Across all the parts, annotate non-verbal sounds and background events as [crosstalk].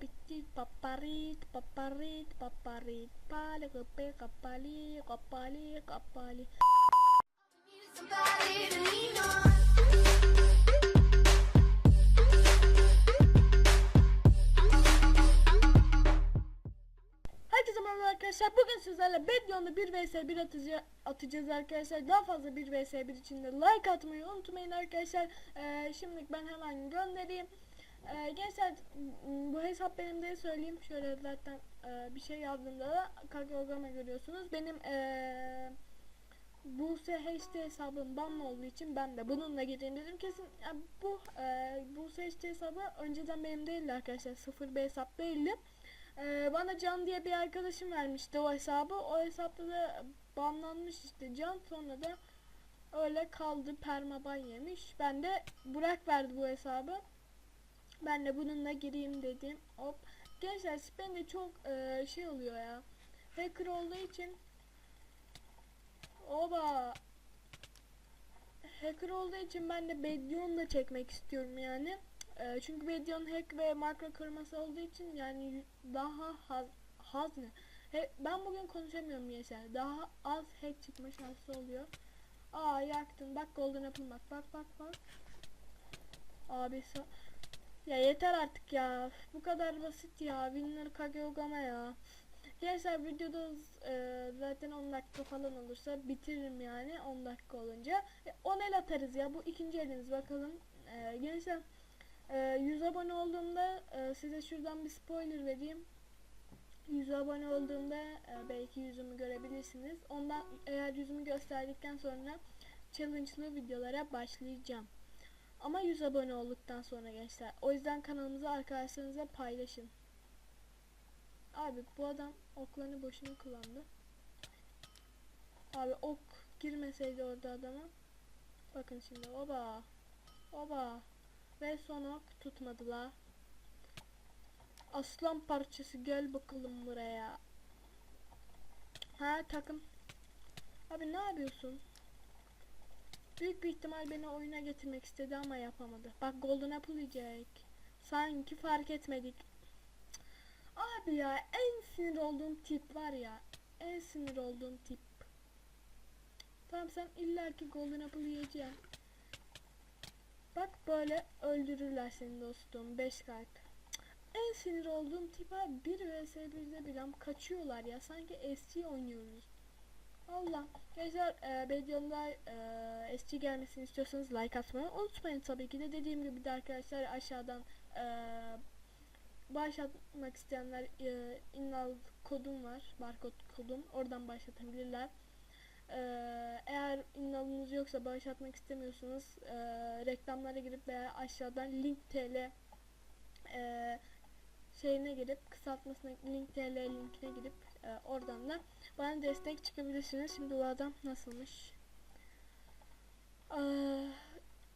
bitti paparit paparit paparit pale kape kapali kapali kapali. Herkese merhaba arkadaşlar. Bugün sizlerle Bedyon'da 1 vs 1 atıcı, atacağız arkadaşlar. Daha fazla 1 vs 1 için de like atmayı unutmayın arkadaşlar. Ee, şimdi ben hemen göndereyim. Ee, gençler bu hesap benim diye söyleyeyim. Şöyle zaten e, bir şey yazdığımda da Kagogama görüyorsunuz. Benim e, Buse HD hesabım banlı olduğu için ben de bununla gireyim dedim. Kesin yani bu e, Buse HD hesabı önceden benim değildi arkadaşlar. 0 bir hesap değildi. Ee, bana Can diye bir arkadaşım vermişti o hesabı. O hesapta da banlanmış işte Can. Sonra da öyle kaldı permaban yemiş. Ben de Burak verdi bu hesabı. Ben de bununla gireyim dedim. Hop. Gençler ben de çok e, şey oluyor ya. Hacker olduğu için Oba Hacker olduğu için ben de Bedion'la çekmek istiyorum yani. Ee, çünkü Bedion hack ve makro kırması olduğu için yani daha haz, haz ne? He, ben bugün konuşamıyorum mesela. Daha az hack çıkma şansı oluyor. Aa yaktın. Bak golden apple bak. Bak bak bak. Abi sa- ya yeter artık ya. Bu kadar basit ya. Winner Kageyogama ya. Gençler videoda e, zaten 10 dakika falan olursa bitiririm yani 10 dakika olunca. E, 10 el atarız ya. Bu ikinci elimiz bakalım. E, gençler ee, 100 abone olduğumda e, size şuradan bir spoiler vereyim. 100 abone olduğumda e, belki yüzümü görebilirsiniz. Ondan eğer yüzümü gösterdikten sonra challenge'lı videolara başlayacağım. Ama 100 abone olduktan sonra gençler. O yüzden kanalımızı arkadaşlarınızla paylaşın. Abi bu adam oklarını boşuna kullandı. Abi ok girmeseydi orada adama. Bakın şimdi oba. Oba. Ve son ok tutmadı la. Aslan parçası gel bakalım buraya. Ha takım. Abi ne yapıyorsun? Büyük bir ihtimal beni oyuna getirmek istedi ama yapamadı. Bak Golden Apple yiyecek. Sanki fark etmedik. Abi ya en sinir olduğum tip var ya. En sinir olduğum tip. Tamam sen illaki Golden Apple yiyeceksin. Bak böyle öldürürler seni dostum. 5 kalp. En sinir olduğum tip abi 1 vs 1'de bile kaçıyorlar ya. Sanki SC oynuyoruz. Allah. Gençler e, videomda e, SC gelmesini istiyorsanız like atmayı unutmayın tabii ki de. Dediğim gibi de arkadaşlar aşağıdan e, başlatmak isteyenler e, innal kodum var. Barkod kodum. Oradan başlatabilirler. Ee, eğer inanınız yoksa başlatmak istemiyorsanız e, reklamlara girip veya aşağıdan link tl e, şeyine girip kısaltmasına link tl linkine girip e, oradan da bana destek çıkabilirsiniz. Şimdi bu adam nasılmış? Ee,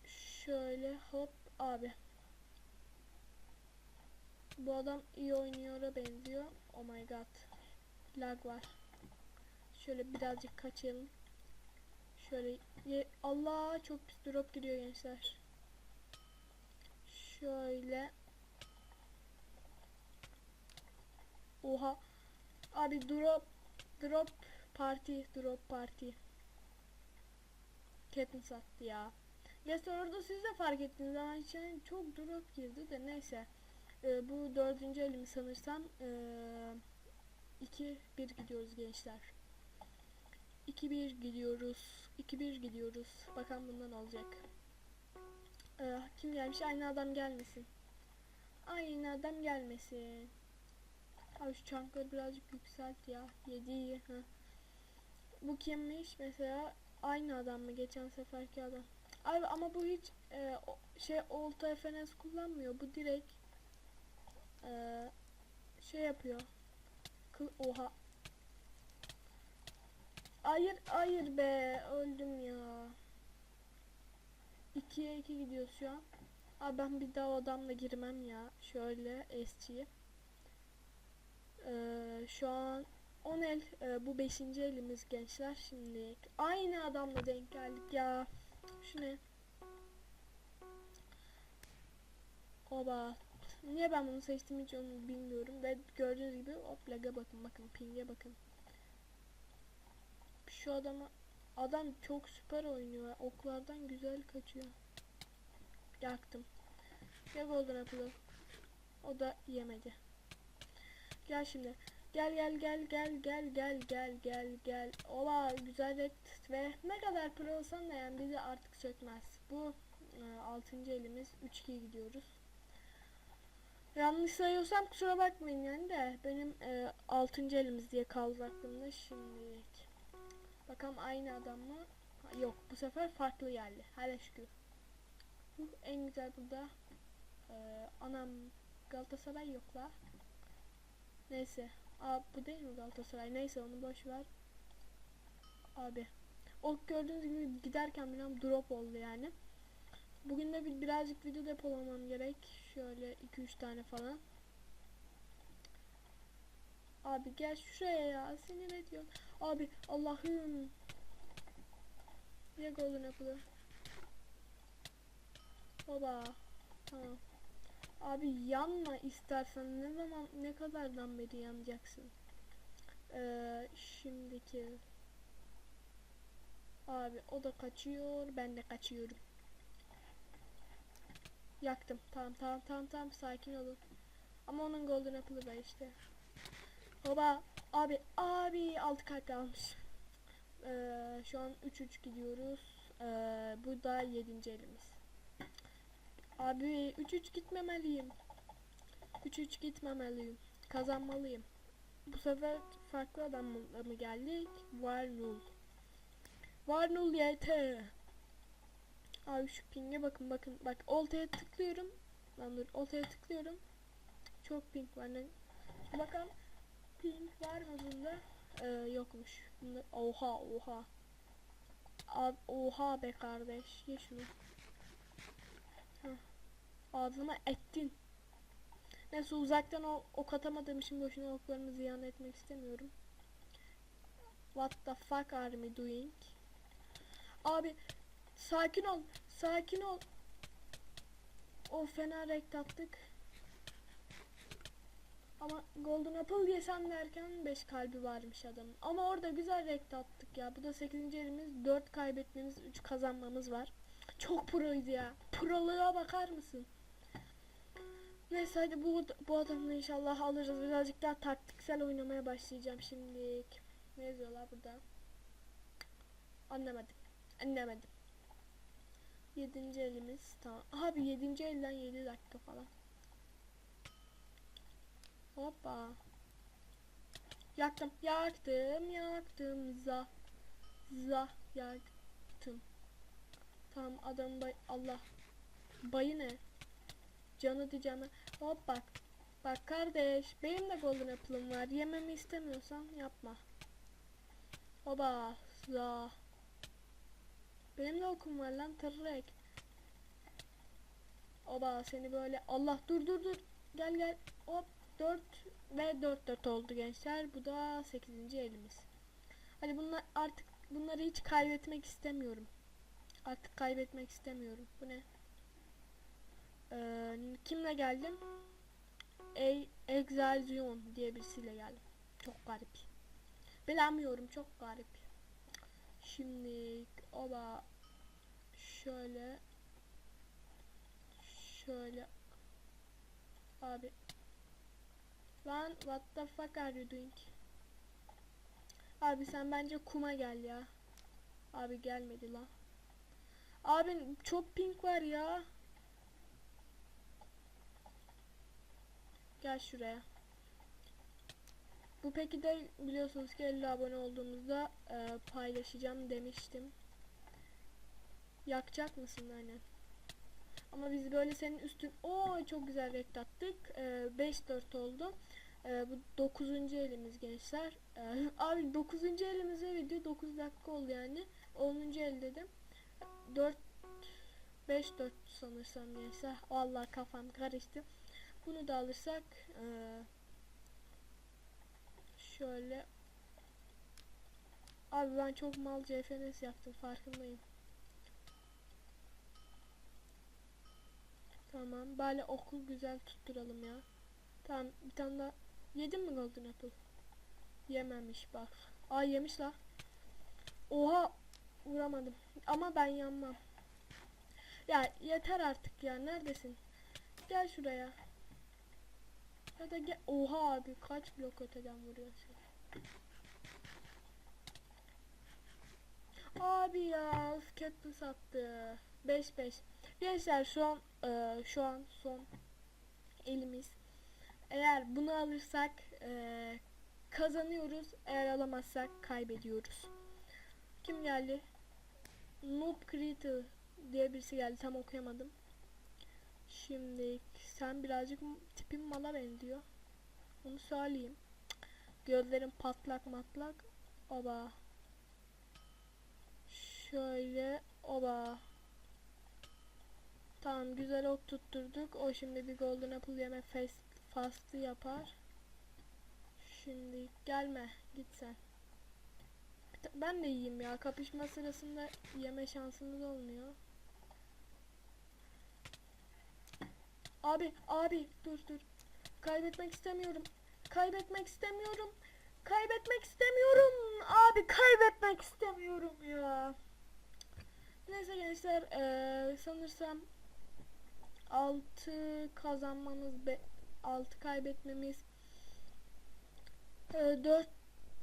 şöyle hop abi. Bu adam iyi oynuyor'a benziyor. Oh my god. Lag var. Şöyle birazcık kaçalım. Şöyle ye Allah çok pis drop giriyor gençler. Şöyle. Oha. Abi drop drop parti drop parti. Katniss attı ya. Gençler orada siz de fark ettiniz ama içine çok drop girdi de neyse. Ee, bu dördüncü elimi sanırsam 2 bir gidiyoruz gençler. 2-1 gidiyoruz. 2-1 gidiyoruz. Bakalım bundan olacak. Ee, kim gelmiş? Aynı adam gelmesin. Aynı adam gelmesin. Abi şu çankları birazcık yükselt ya. 7 iyi. Ha. Bu kimmiş? Mesela aynı adam mı? Geçen seferki adam. Abi ama bu hiç e, şey olta FNS kullanmıyor. Bu direkt e, şey yapıyor. Kı- Oha Hayır hayır be öldüm ya. 2'ye 2 gidiyoruz şu an. Abi ben bir daha o adamla girmem ya. Şöyle SC'ye. Ee, şu an 10 el e, bu 5. elimiz gençler şimdi. Aynı adamla denk geldik ya. Şu ne? Oba. Niye ben bunu seçtim hiç onu bilmiyorum. Ve gördüğünüz gibi hop lag'a bakın bakın ping'e bakın. Şu adama adam çok süper oynuyor. Oklardan güzel kaçıyor. Yaktım. Ya golden apple'ı. O da yemedi. Gel şimdi. Gel gel gel gel gel gel gel gel gel. Ola güzel red ve ne kadar pro olsan da yani bizi artık sökmez. Bu 6. elimiz 3-2 gidiyoruz. Yanlış sayıyorsam kusura bakmayın yani de benim 6. elimiz diye kaldı aklımda şimdi. Bakalım aynı adam mı? Yok bu sefer farklı geldi. Hele şükür. Uh, en güzel burada. Ee, anam Galatasaray yok la. Neyse. Aa bu değil mi Galatasaray? Neyse onu boş ver. Abi. O gördüğünüz gibi giderken biraz drop oldu yani. Bugün de bir, birazcık video depolamam gerek. Şöyle 2-3 tane falan. Abi gel şuraya ya. Sinir ediyorsun. Abi Allah'ım. Niye golden apple'ı? Baba. Tamam. Abi yanma istersen ne zaman ne kadardan beri yanacaksın? Ee, şimdiki Abi o da kaçıyor ben de kaçıyorum. Yaktım. Tamam tamam tamam tamam sakin olun. Ama onun golden apple'ı da işte. Baba abi abi altı kalp kalmış. Ee, şu an 3-3 gidiyoruz. Ee, bu da 7. elimiz. Abi 3-3 gitmemeliyim. 3-3 gitmemeliyim. Kazanmalıyım. Bu sefer farklı adamla mı geldik? Varnul. Varnul YT. Abi şu ping'e bakın bakın. Bak oltaya tıklıyorum. Lan dur oltaya tıklıyorum. Çok ping var. Ne? Bakalım ping var mı bunda? Ee, yokmuş. Bunda, oha oha. Abi, oha be kardeş. Ye şunu. Heh. Ağzıma ettin. Neyse uzaktan o ok atamadığım için boşuna oklarımı ziyan etmek istemiyorum. What the fuck are me doing? Abi sakin ol. Sakin ol. O fena rekt attık. Ama Golden Apple yesem derken 5 kalbi varmış adamın. Ama orada güzel rekt attık ya. Bu da 8. elimiz. 4 kaybetmemiz, 3 kazanmamız var. Çok proydu ya. Proluğa bakar mısın? Neyse hadi bu, bu adamla inşallah alırız. Birazcık daha taktiksel oynamaya başlayacağım şimdilik. Ne yazıyorlar burada? Anlamadım. Anlamadım. Yedinci elimiz. Tamam. Abi yedinci elden 7 dakika falan. Hoppa. Yaktım. Yaktım. Yaktım. Za. Za. Yaktım. Tamam adam bay Allah. Bayı ne? Canı diyeceğim. Hop bak. Bak kardeş. Benim de golden apple'ım var. Yememi istemiyorsan yapma. Oba. Za. Benim de okum var lan tırrek. Oba seni böyle Allah dur dur dur. Gel gel. Hop 4 ve 4 4 oldu gençler. Bu da 8. elimiz. Hadi bunlar artık bunları hiç kaybetmek istemiyorum. Artık kaybetmek istemiyorum. Bu ne? Ee, kimle geldim? E Exalzion diye birisiyle geldim. Çok garip. Bilemiyorum çok garip. Şimdi oba şöyle şöyle abi lan what the fuck are you doing abi sen bence kuma gel ya abi gelmedi lan abi çok pink var ya gel şuraya bu peki de biliyorsunuz ki 50 abone olduğumuzda e, paylaşacağım demiştim. Yakacak mısın aynen. Ama biz böyle senin üstün o çok güzel rekt attık. E, 5-4 oldu. E, bu 9. elimiz gençler. E, [laughs] abi 9. elimiz ve video 9 dakika oldu yani. 10. el dedim. 4 5-4 sanırsam gençler. Vallahi kafam karıştı. Bunu da alırsak eee Şöyle. Abi ben çok mal CFNS yaptım farkındayım. Tamam. Bari okul güzel tutturalım ya. Tamam bir tane daha. Yedin mi golden apple? Yememiş bak. Aa yemiş la. Oha vuramadım. Ama ben yanmam. Ya yeter artık ya. Neredesin? Gel şuraya. Ya da gel. Oha abi kaç blok öteden vuruyorsun? Abi ya üf, Katniss attı. 5-5. Gençler şu an e, şu an son elimiz. Eğer bunu alırsak e, kazanıyoruz. Eğer alamazsak kaybediyoruz. Kim geldi? Noob Creator diye birisi geldi. Tam okuyamadım. Şimdi sen birazcık m- tipin mala benziyor. Onu söyleyeyim. Gözlerin patlak matlak. Oba. Şöyle oba. Tamam güzel ok tutturduk. O şimdi bir golden apple yeme fast, fastı yapar. Şimdi gelme git sen. Ben de yiyeyim ya. Kapışma sırasında yeme şansımız olmuyor. Abi abi dur dur. Kaybetmek istemiyorum. Kaybetmek istemiyorum. Kaybetmek istemiyorum. Abi kaybetmek istemiyorum ya. Neyse gençler eee, sanırsam 6 kazanmamız 6 kaybetmemiz 4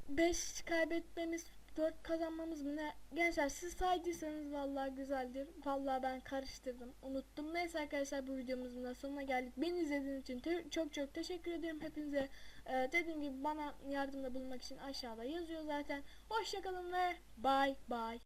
5 kaybetmemiz 4 kazanmamız mı ne? Gençler siz saydıysanız vallahi güzeldir. Vallahi ben karıştırdım. Unuttum. Neyse arkadaşlar bu videomuzun da sonuna geldik. Beni izlediğiniz için çok çok teşekkür ederim hepinize. Ee, dediğim gibi bana yardımda bulunmak için aşağıda yazıyor zaten. Hoşçakalın ve bye bye.